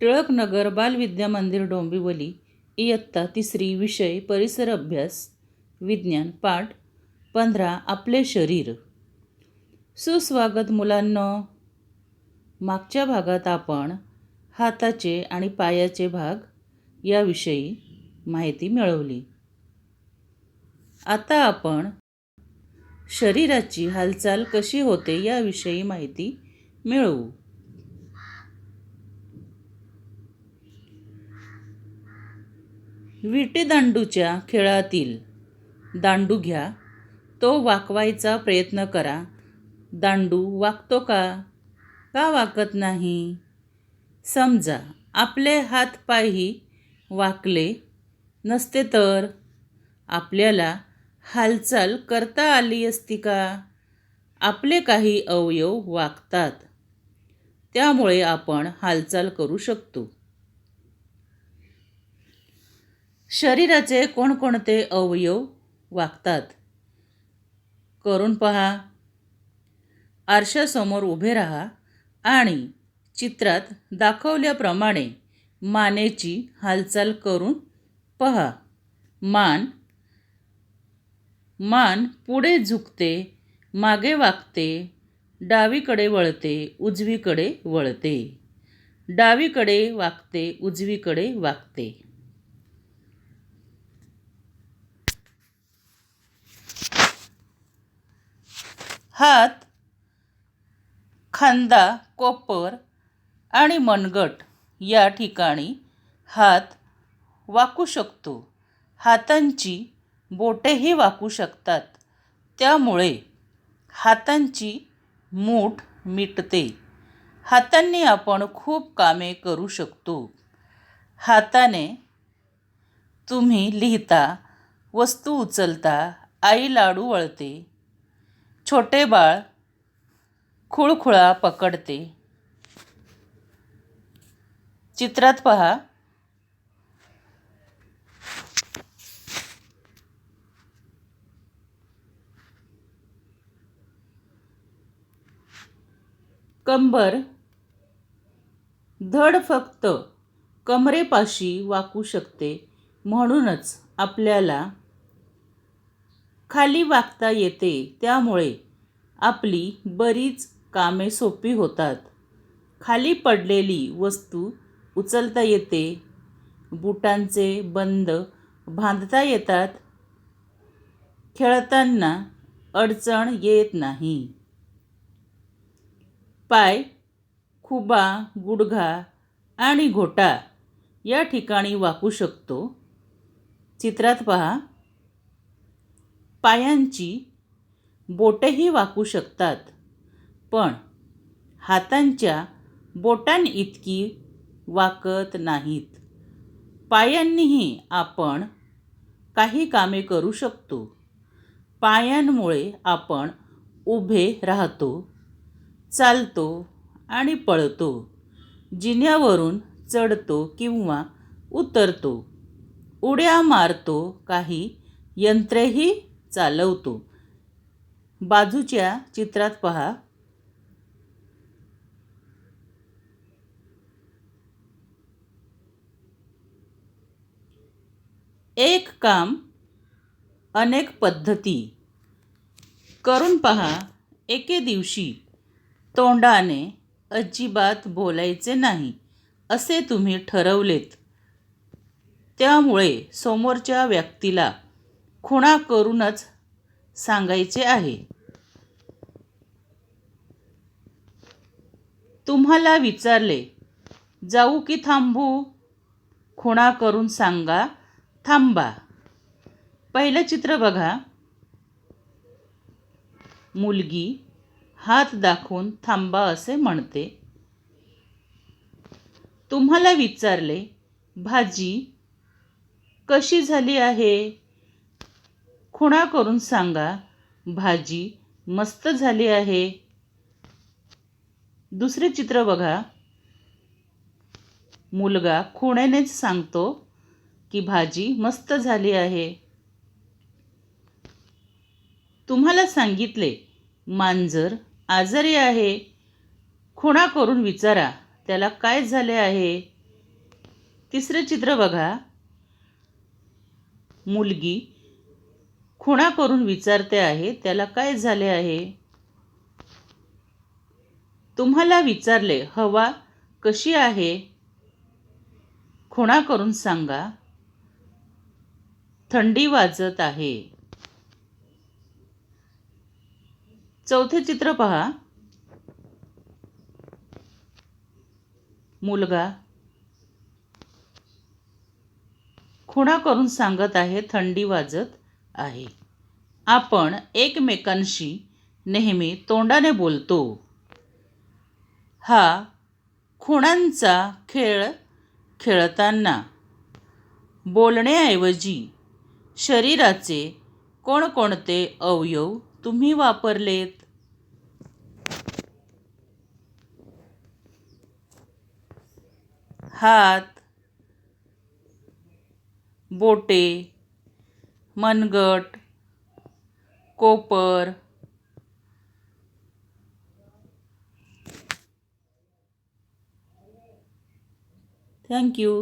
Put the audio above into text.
टिळकनगर बालविद्या मंदिर डोंबिवली इयत्ता तिसरी विषय परिसर अभ्यास विज्ञान पाठ पंधरा आपले शरीर. सुस्वागत मुलांनो मागच्या भागात आपण हाताचे आणि पायाचे भाग याविषयी माहिती मिळवली. आता आपण शरीराची हालचाल कशी होते याविषयी माहिती मिळवू. विटीदांडूच्या खेळातील दांडू घ्या. तो वाकवायचा प्रयत्न करा. दांडू वाकतो का? का वाकत नाही? समजा आपले हात पायही वाकले नसते तर? आपल्याला हालचाल करता आली असती का? आपले काही अवयव वाकतात. त्यामुळे आपण हालचाल करू शकतो. शरीराचे कोणकोणते अवयव वागतात? करून पहा. आरशासमोर उभे राहा आणि चित्रात दाखवल्याप्रमाणे मानेची हालचाल करून पहा. मान. मान पुढे झुकते मागे वागते डावीकडे वळते उजवीकडे वळते. डावीकडे वागते उजवीकडे वागते. हात खांदा कोपर आणि मनगट या ठिकाणी हात वाकू शकतो. हातांची बोटेही वाकू शकतात. त्यामुळे हातांची मूठ मिटते. हातांनी आपण खूप कामे करू शकतो. हाताने तुम्ही लिहिता वस्तू उचलता आई लाडू वळते छोटे बाळ खुळखुळा पकडते. चित्रात पहा. कंबर. धड फक्त कमरेपाशी वाकू शकते. म्हणूनच आपल्याला खाली वागता येते. त्यामुळे आपली बरीच कामे सोपी होतात. खाली पडलेली वस्तू उचलता येते. बुटांचे बंद बांधता येतात. खेळताना अडचण येत नाही. पाय खुबा गुडघा आणि घोटा या ठिकाणी वाकू शकतो. चित्रात पहा. पायांची बोटही वाकू शकतात. पण हातांच्या बोटांइतकी वाकत नाहीत. पायांनीही आपण काही कामे करू शकतो. पायांमुळे आपण उभे राहतो चालतो आणि पळतो जिन्यावरून चढतो किंवा उतरतो. उड्या मारतो काही यंत्रेही चालवतो. बाजूच्या चित्रात पहा. एक काम अनेक पद्धती. करून पहा. एके दिवशी तोंडाने अजिबात बोलायचे नाही असे तुम्ही ठरवलेत. त्यामुळे समोरच्या व्यक्तीला खुणा करूनच सांगायचे आहे. तुम्हाला विचारले जाऊ की थांबू? खुणा करून सांगा थांबा. पहिलं चित्र बघा. मुलगी हात दाखवून थांबा असे म्हणते. तुम्हाला विचारले भाजी कशी झाली आहे? खुणा करून सांगा भाजी मस्त झाली आहे. दुसरे चित्र बघा. मुलगा खुण्यानेच सांगतो की भाजी मस्त झाली आहे. तुम्हाला सांगितले मांजर आजारी आहे. खुणा करून विचारा त्याला काय झाले आहे? तिसरं चित्र बघा. मुलगी खुणा करून विचारते आहे त्याला काय झाले आहे? तुम्हाला विचारले हवा कशी आहे? खुणा करून सांगा थंडी वाजत आहे. चौथे चित्र पहा. मुलगा खुणा करून सांगत आहे थंडी वाजत आहे. आपण एकमेकांशी नेहमी तोंडाने बोलतो. हा खुणांचा खेळ खेळताना. बोलण्याऐवजी शरीराचे कोणकोणते अवयव तुम्ही वापरलेत? हात बोटे मनगट कोपर थँक्यू